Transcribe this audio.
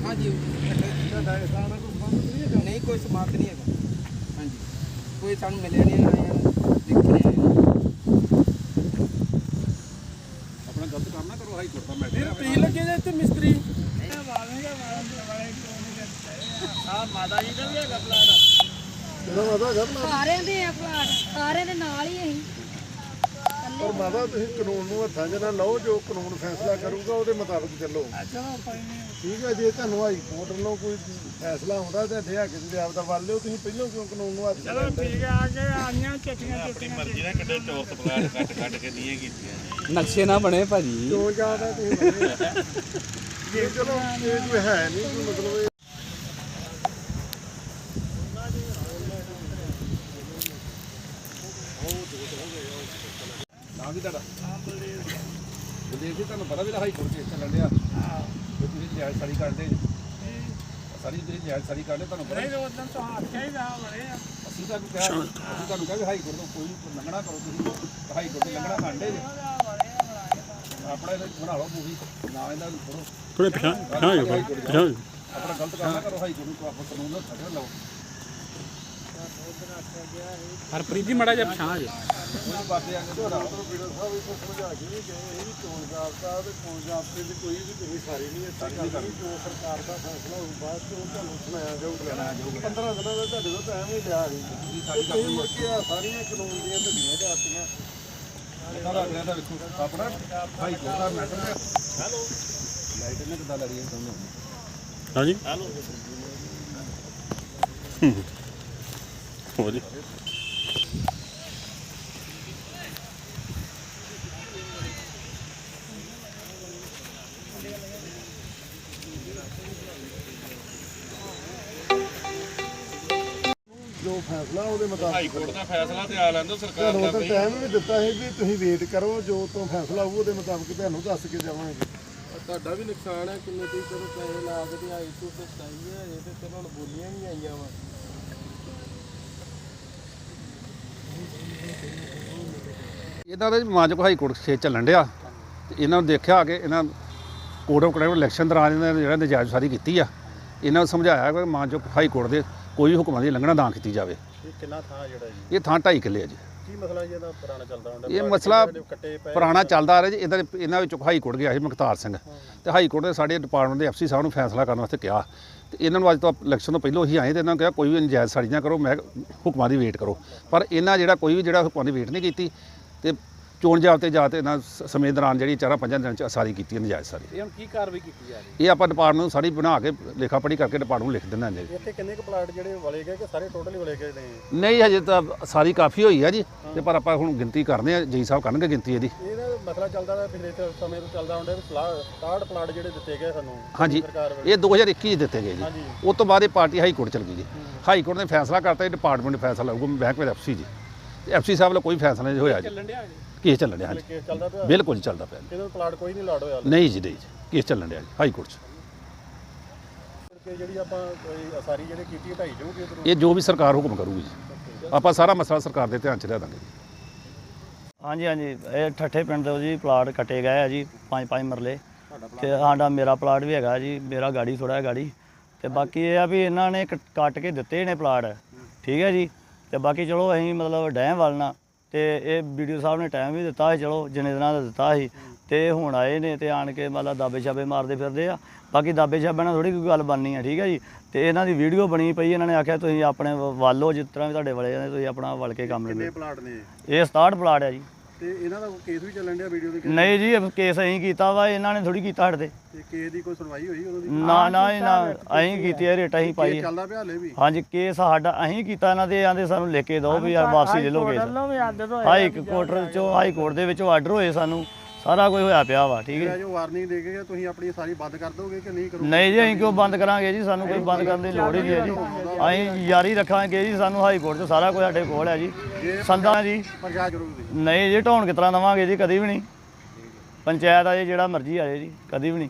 ਹਾਂਜੀ ਨਹੀਂ ਕੋਈ ਸਮਾਪਤ ਨਹੀਂ ਹੈਗਾ। ਹਾਂਜੀ। ਕੋਈ ਸਾਨੂੰ ਮਿਲਿਆ ਨਹੀਂ ਨਾ ਦੇਖਿਆ ਆਪਣਾ ਗਲਤ ਕੰਮ ਨਾ ਕਰੋ ਹਾਈ ਕੋਰਟ ਦਾ ਮੈਟਰ ਜੇ ਮਿਸਤਰੀ ਸਾਰਿਆਂ ਦੇ ਆ ਪਲਾਟ ਸਾਰਿਆਂ ਦੇ ਨਾਲ ਹੀ ਅਸੀਂ। ਪਰ ਮਾਤਾ ਤੁਸੀਂ ਕਾਨੂੰਨ ਨੂੰ ਹੱਥਾਂ 'ਚ ਨਾ ਲਓ ਜੋ ਕਾਨੂੰਨ ਫੈਸਲਾ ਕਰੂਗਾ ਉਹਦੇ ਮੁਤਾਬਕ ਚੱਲੋ। ਠੀਕ ਹੈ ਜੇ ਤੁਹਾਨੂੰ ਹਾਈ ਕੋਰਟ ਵੱਲੋਂ ਕੋਈ ਫੈਸਲਾ ਆਉਂਦਾ ਤੇ ਅੱਡੇ ਹੱਕ ਦੇ ਆਪ ਦਾ ਵੱਲ ਲਿਓ ਤੁਸੀਂ ਪਹਿਲਾਂ ਕਿਉਂ ਕਾਨੂੰਨ ਨੂੰ ਹੱਥ ਚਲੋ ਠੀਕ ਨਕਸ਼ੇ ਨਾ ਬਣੇ ਭਾਜੀ। ਕਿਉਂ ਜਾਂਦਾ ਤੁਸੀਂ? ਇਹ ਚਲੋ ਇਹ ਕੋਈ ਹੈ ਨਹੀਂ ਕੋਈ ਮਤਲਬ ਕੀ ਤੁਹਾਡਾ? ਬਲਦੇਵ ਜੀ ਤੁਹਾਨੂੰ ਪਤਾ ਵੀ ਹਾਈ ਕੋਰਟ ਕੇਸ ਚੱਲਣ ਡਿਆ। ਹਾਂ। ਤੁਸੀਂ ਜਾਇਜ਼ ਸਾਰੀ ਕਰਦੇ ਜੀ। ਸਾਰੀ ਤੁਸੀਂ ਜਾਇਜ਼ ਸਾਰੀ ਕਰਦੇ ਤੁਹਾਨੂੰ ਪਤਾ ਨਹੀਂ ਉਦੋਂ ਤਾਂ ਆਖਿਆ ਹੀ ਨਾ ਬੜੇ ਅਸੀਂ ਤਾਂ ਕਿਹਾ ਅਸੀਂ ਤੁਹਾਨੂੰ ਕਿਹਾ ਵੀ ਹਾਈ ਕੋਰਟ ਤੋਂ ਕੋਈ ਲੰਘਣਾ ਕਰੋ ਤੁਸੀਂ। ਹਾਈ ਕੋਰਟ ਤੋਂ ਲੰਘਣਾ ਕਾਂਡੇ ਜੀ। ਆਪਣਾ ਇਹ ਬਣਾ ਲਓ ਮੂਵੀ ਨਾ ਇਹਨਾਂ ਨੂੰ ਥੋੜੋ ਥੋੜੇ ਪਿਛਾਂ ਪਿਛਾਂ ਹੋ ਜਾਓ ਪਿਛਾਂ ਹੋ ਜਾਓ ਆਪਣਾ ਗਲਤ ਕੰਮ ਨਾ ਕਰੋ ਹਾਈ ਕੋਰਟ ਨੂੰ ਆਪਾਂ ਕਾਨੂੰਨ ਦਾ ਥੱਲੇ ਲਓ ਹਰਪ੍ਰੀਤ ਜੀ ਮੜਾ ਜਿਹਾ ਪਛਾਣ ਜੇ ਕੋਈ ਬਾਤੇ ਆ ਕੇ ਤੁਹਾਡਾ ਬੀੜਾ ਸਾਹਿਬ ਇਹ ਸਮਝਾ ਕੇ ਵੀ ਗਏ ਇਹ ਵੀ ਚੋਣ ਜਾਬਤਾ ਤੇ ਚੋਣ ਜਾਬਤੇ ਦੀ ਕੋਈ ਵੀ ਤੁਸੀਂ ਸਾਰੀ ਨਹੀਂ ਇੱਥੇ ਕਰਨੀ। ਜੋ ਸਰਕਾਰ ਦਾ ਫੈਸਲਾ ਹੋਊ ਬਾਅਦ ਚ ਉਹ ਤੁਹਾਨੂੰ ਸੁਣਾਇਆ ਜਾਊਗਾ। 15 ਦਿਨਾਂ ਦਾ ਤੁਹਾਡੇ ਤੋਂ ਟਾਈਮ ਹੀ ਲਿਆ ਸੀ ਤੇ ਤੁਸੀਂ ਮੁੜ ਕੇ ਆ ਸਾਰੀਆਂ ਕਾਨੂੰਨ ਦੀਆਂ ਢੱਡੀਆਂ ਜਾਤੀਆਂ ਇਹਨਾਂ ਦਾ ਅਗਲਿਆਂ ਦਾ ਵੇਖੋ ਆਪਣਾ ਹਾਈ ਕੋਰਟ ਦਾ ਮੈਟਰ ਹੈ। ਹੈਲੋ। ਲਾਈਟ ਨੇ ਕਿਦਾਂ ਲੜੀ ਹੈ ਹੋ ਜੀ ਜੋ ਫੈਸਲਾ ਉਹਦੇ ਮੁਤਾਬਕ ਹਾਈ ਕੋਰਟ ਦਾ ਫੈਸਲਾ ਤੇ ਆ ਲੈਂਦੋ ਸਰਕਾਰ ਤੁਹਾਨੂੰ ਤਾਂ ਟਾਈਮ ਵੀ ਦਿੱਤਾ ਸੀ ਵੀ ਤੁਸੀਂ ਵੇਟ ਕਰੋ ਜੋ ਤੋਂ ਫੈਸਲਾ ਹੋਊ ਉਹਦੇ ਮੁਤਾਬਕ ਤੁਹਾਨੂੰ ਦੱਸ ਕੇ ਜਾਵਾਂਗੇ। ਤੁਹਾਡਾ ਵੀ ਨੁਕਸਾਨ ਹੈ ਕਿੰਨੇ ਤੁਸੀਂ ਚਲੋ ਪੈਸੇ ਲਾ ਕੇ ਤੇ ਆਈ ਤੂੰ ਤੇ ਸਹੀ ਹੈ ਇਹ ਤੇ ਚਲੋ ਹੁਣ ਬੋਲੀਆਂ ਵੀ ਆਈਆਂ ਵਾ। ਇਹਦਾ ਤਾਂ ਮਾਜਕ ਹਾਈ ਕੋਰਟ ਛੇ ਚੱਲਣ ਡਿਆ ਤੇ ਇਹਨਾਂ ਨੂੰ ਦੇਖਿਆ ਕੇ ਇਹਨਾਂ ਕੋਰਟ ਆਫ ਕੰਡਕਟ ਇਲੈਕਸ਼ਨ ਦੌਰਾਨ ਇਹਨਾਂ ਨੇ ਜਿਹੜਾ ਨਜਾਇਜ਼ ਸਾਰੀ ਕੀਤੀ ਆ। ਇਹਨਾਂ ਨੂੰ ਸਮਝਾਇਆ ਕਿ ਮਾਜਕ ਹਾਈ ਕੋਰਟ ਦੇ ਕੋਈ ਹੁਕਮਾਂ ਦੀ ਲੰਘਣਾ ਨਾ ਕੀਤੀ ਜਾਵੇ। ਇਹ ਕਿੰਨਾ ਥਾਂ ਜਿਹੜਾ ਜੀ? ਇਹ ਥਾਂ ਢਾਈ ਕਿੱਲੇ ਆ ਜੀ। ਕੀ ਮਸਲਾ ਜੀ ਇਹਦਾ ਪੁਰਾਣਾ ਚੱਲਦਾ ਹੁੰਦਾ? ਇਹ ਮਸਲਾ ਪੁਰਾਣਾ ਚੱਲਦਾ ਆ ਰਿਹਾ ਜੀ। ਇਹਨਾਂ ਇਹਨਾਂ ਵਿੱਚੋਂ ਹਾਈ ਕੋਰਟ ਗਿਆ ਸੀ ਮੁਖਤਾਰ ਸਿੰਘ। ਤੇ ਹਾਈ ਕੋਰਟ ਨੇ ਸਾਡੇ ਡਿਪਾਰਟਮੈਂਟ ਦੇ ਐਫਸੀ ਸਾਹਿਬ ਨੂੰ ਫੈਸਲਾ ਕਰਨ ਵਾਸਤੇ ਕਿਹਾ। ਤੇ ਇਹਨਾਂ ਨੂੰ ਅੱਜ ਤੋਂ ਇਲੈਕਸ਼ਨ ਤੋਂ ਪਹਿਲਾਂ ਹੀ ਆਏ ਤੇ ਇਹਨਾਂ ਨੂੰ ਕਿਹਾ ਕੋਈ ਵੀ ਨਜਾਇਜ਼ ਸਾੜੀ ਨਾ ਕਰੋ ਮੈਂ ਹੁਕਮਾਂ ਦੀ ਵੇਟ ਕਰੋ। ਪਰ ਇਹਨਾਂ ਜਿਹੜਾ ਕੋਈ ਵੀ ਜਿਹੜਾ ਹੁਕਮਾਂ ਦੀ ਵੇਟ ਨਹੀਂ ਕੀਤੀ ਤੇ ਚੋਣ ਜਾਬਤੇ ਜਾ ਤੇ ਇਹਨਾਂ ਸ- ਸਮੇਂ ਦੌਰਾਨ ਜਿਹੜੀ ਚਾਰਾਂ ਪੰਜਾਂ ਦਿਨਾਂ ਚ ਸਾਰੀ ਕੀਤੀ ਹੈ ਨਜਾਇਜ਼ ਸਾਰੀ। ਇਹ ਹੁਣ ਕੀ ਕਾਰਵਾਈ ਕੀਤੀ ਜਾ ਰਹੀ ਇਹ ਆਪਾਂ ਡਿਪਾਰਟਮੈਂਟ ਨੂੰ ਸਾਰੀ ਬਣਾ ਕੇ ਲੇਖਾ ਪੜ੍ਹੀ ਕਰਕੇ ਡਿਪਾਰਟਮੈਂਟ ਨੂੰ ਲਿਖ ਦਿੰਦੇ ਜੀ। ਇੱਥੇ ਕਿੰਨੇ ਕੁ ਪਲਾਟ ਜਿਹੜੇ ਵਲੇ ਗਏ ਕਿ ਸਾਰੇ ਟੋਟਲ ਹੀ ਵਲੇ ਗਏ ਨੇ? ਨਹੀਂ ਹਜੇ ਤਾਂ ਸਾਰੀ ਕਾਫੀ ਹੋਈ ਆ ਜੀ ਤੇ ਪਰ ਆਪਾਂ ਹੁਣ ਗਿਣਤੀ ਕਰਦੇ ਆ ਜੀ ਸਾਹਿਬ ਕਰਨਗੇ ਗਿਣਤੀ ਇਹਦੀ। ਇਹਦਾ ਮਸਲਾ ਚੱਲਦਾ ਰਿਹਾ ਪਿਛਲੇ ਤੇ ਸਮੇਂ ਤੋਂ ਚੱਲਦਾ ਹੁੰਦਾ ਵੀ ਪਲਾਟ 63 ਪਲਾਟ ਜਿਹੜੇ ਦਿੱਤੇ ਗਏ ਸਾਨੂੰ ਹਾਂਜੀ ਸਰਕਾਰ ਵੱਲੋਂ। ਇਹ 2021 ਚ ਦਿੱਤੇ ਗਏ ਜੀ। ਹਾਂਜੀ ਉਸ ਤੋਂ ਬਾਅਦ ਇਹ ਪਾਰਟੀ ਹਾਈ ਕੋਰਟ ਚਲ ਗਈ ਜੀ। ਹਾਈ ਕੋਰਟ ਨੇ ਫੈਸਲਾ ਕਰਤਾ ਇਹ ਡਿਪਾਰਟਮੈਂਟ ਫੈਸਲਾ ਲਊਗਾ ਬੈਂਕ ਵਿੱਚ ਐਫਸੀ ਜੀ। ਤੇ ਐਫਸੀ ਸਾਹਿਬ ਵੱਲੋਂ ਕੋਈ ਫੈਸਲਾ ਨਹੀਂ ਹੋਇਆ ਜੀ। ਚੱਲਣ ਡਿਆ ਕੇਸ ਚੱਲਣ ਡਿਆ ਹਾਂਜੀ। ਕੇਸ ਚੱਲਦਾ ਪਿਆ? ਬਿਲਕੁਲ ਨਹੀਂ ਚੱਲਦਾ ਪਿਆ। ਕਿਹਦੇ ਪਲਾਟ ਕੋਈ ਨਹੀਂ ਲਾੜ ਹੋਇਆ ਨਹੀਂ ਜੀ ਨਹੀਂ ਜੀ। ਕੇਸ ਚੱਲਣ ਡਿਆ ਜੀ ਹਾਈ ਕੋਰਟ 'ਚ। ਕਿ ਜਿਹੜੀ ਆਪਾਂ ਕੋਈ ਅਸਾਰੀ ਜਿਹੜੇ ਕੀਤੀ ਢਾਈ ਜਾਊਗੀ ਉਧਰੋਂ? ਇਹ ਜੋ ਵੀ ਸਰਕਾਰ ਹੁਕਮ ਕਰੂਗੀ ਜੀ। ਆਪਾਂ ਸਾਰਾ ਮਸਲਾ ਸਰਕਾਰ ਦੇ ਧਿਆਨ 'ਚ ਲਿਆ ਦਾਂਗੇ ਜੀ। ਹਾਂਜੀ ਹਾਂਜੀ। ਇਹ ਠੱਠੇ ਪਿੰਡ ਤੋਂ ਜੀ ਪਲਾਟ ਕੱਟੇ ਗਏ ਆ ਜੀ ਪੰਜ ਪੰਜ ਮਰਲੇ। ਤੇ ਸਾਡਾ ਮੇਰਾ ਪਲਾਟ ਵੀ ਹੈਗਾ ਜੀ ਮੇਰਾ ਗਾੜੀ ਥੋੜਾ ਹੈ ਗਾੜੀ। ਤੇ ਬਾਕੀ ਇਹ ਆ ਵੀ ਇਹਨਾਂ ਨੇ ਕੱਟ ਕੇ ਦਿੱਤੇ ਨੇ ਪਲਾਟ। ਠੀਕ ਹੈ ਜੀ? ਤੇ ਬਾਕੀ ਚਲੋ ਅਸੀਂ ਮਤਲਬ ਡੈਮ ਵਾਲਣਾ ਤੇ ਇਹ ਵੀਡੀਓ ਸਾਹਿਬ ਨੇ ਟਾਈਮ ਵੀ ਦਿੱਤਾ ਸੀ ਚਲੋ ਜਿੰਨੇ ਦਿਨਾਂ ਦਾ ਦਿੱਤਾ ਸੀ ਤੇ ਹੁਣ ਆਏ ਨੇ ਤੇ ਆਣ ਕੇ ਮਤਲਬ ਦਾਬੇ ਛਾਬੇ ਮਾਰਦੇ ਫਿਰਦੇ ਆ। ਬਾਕੀ ਦਾਬੇ ਛਾਬੇ ਨਾਲ ਥੋੜੀ ਕੋਈ ਗੱਲ ਬਣਨੀ ਆ ਠੀਕ ਹੈ ਜੀ? ਤੇ ਇਹਨਾਂ ਦੀ ਵੀਡੀਓ ਬਣੀ ਪਈ ਇਹਨਾਂ ਨੇ ਆਖਿਆ ਤੁਸੀਂ ਆਪਣੇ ਵੱਲ ਹੋ ਜਿਸ ਤਰ੍ਹਾਂ ਵੀ ਤੁਹਾਡੇ ਵਾਲੇ ਜਾਂਦੇ ਤੁਸੀਂ ਆਪਣਾ ਵਲ ਕੇ ਕੰਮ ਕਿੰਨੇ ਲੈ ਪਲਾਟ ਨੇ ਇਹ? 67 ਪਲਾਟ ਆ ਜੀ। ਤੇ ਇਹਨਾਂ ਦਾ ਕੋਈ ਕੇਸ ਵੀ ਚੱਲਣ ਡਿਆ ਵੀਡੀਓ ਦੇ ਨਹੀਂ ਜੀ ਕੇਸ ਅਸੀਂ ਕੀਤਾ ਵਾ ਇਹਨਾਂ ਨੇ ਥੋੜੀ ਕੀਤਾ ਸਾਡੇ ਤੇ। ਕੇਸ ਦੀ ਕੋਈ ਸੁਣਵਾਈ ਹੋਈ ਉਦੋਂ ਦੀ? ਨਾ ਨਾ ਇਹ ਨਾ ਅਸੀਂ ਕੀਤੀ ਹੈ ਰੇਟ ਅਸੀਂ ਪਾਈ ਕੇਸ ਚੱਲਦਾ ਪਿਆ ਹਲੇ ਵੀ? ਹਾਂਜੀ ਕੇਸ ਸਾਡਾ ਅਸੀਂ ਕੀਤਾ ਇਹਨਾਂ ਦੇ ਆਂਦੇ ਸਾਨੂੰ ਲਿਖ ਕੇ ਦਿਓ ਵੀ ਯਾਰ ਵਾਪਸੀ ਲੈ ਲਓ ਕੇਸ ਹਾਈ ਕੋਰਟ ਚੋਂ ਹਾਈ ਕੋਰਟ ਦੇ ਵਿੱਚੋਂ ਆਰਡਰ ਹੋਏ ਸਾਨੂੰ। ਸਾਰਾ ਕੁਝ ਹੋਇਆ ਪਿਆ ਵਾ ਠੀਕ ਹੈ ਜੋ। ਵਾਰਨਿੰਗ ਦੇ ਕੇ ਤੁਸੀਂ ਆਪਣੀ ਸਾਰੀ ਬੰਦ ਕਰ ਦੋਗੇ ਕਿ ਨਹੀਂ ਕਰੋਗੇ? ਨਹੀਂ ਜੀ ਅਸੀਂ ਕਿਉਂ ਬੰਦ ਕਰਾਂਗੇ ਜੀ? ਸਾਨੂੰ ਕੋਈ ਬੰਦ ਕਰਨ ਦੀ ਲੋੜ ਹੀ ਨਹੀਂ ਹੈ ਜੀ। ਅਸੀਂ ਯਾਰੀ ਰੱਖਾਂਗੇ ਜੀ ਸਾਨੂੰ ਹਾਈ ਕੋਰਟ 'ਚ ਸਾਰਾ ਕੁਝ ਸਾਡੇ ਕੋਲ ਹੈ ਜੀ। ਸੰਦਾਂ ਜੀ। ਪ੍ਰਸ਼ਾਸਨ ਕਰੋਗੇ ਨਹੀਂ ਜੀ ਢਾਉਣ ਕਿਤਰਾ ਦਵਾਂਗੇ ਜੀ? ਕਦੀ ਵੀ ਨਹੀਂ। ਪੰਚਾਇਤ ਆ ਜੀ ਜਿਹੜਾ ਮਰਜ਼ੀ ਆ ਜਾਏ ਜੀ ਕਦੀ ਵੀ ਨਹੀਂ।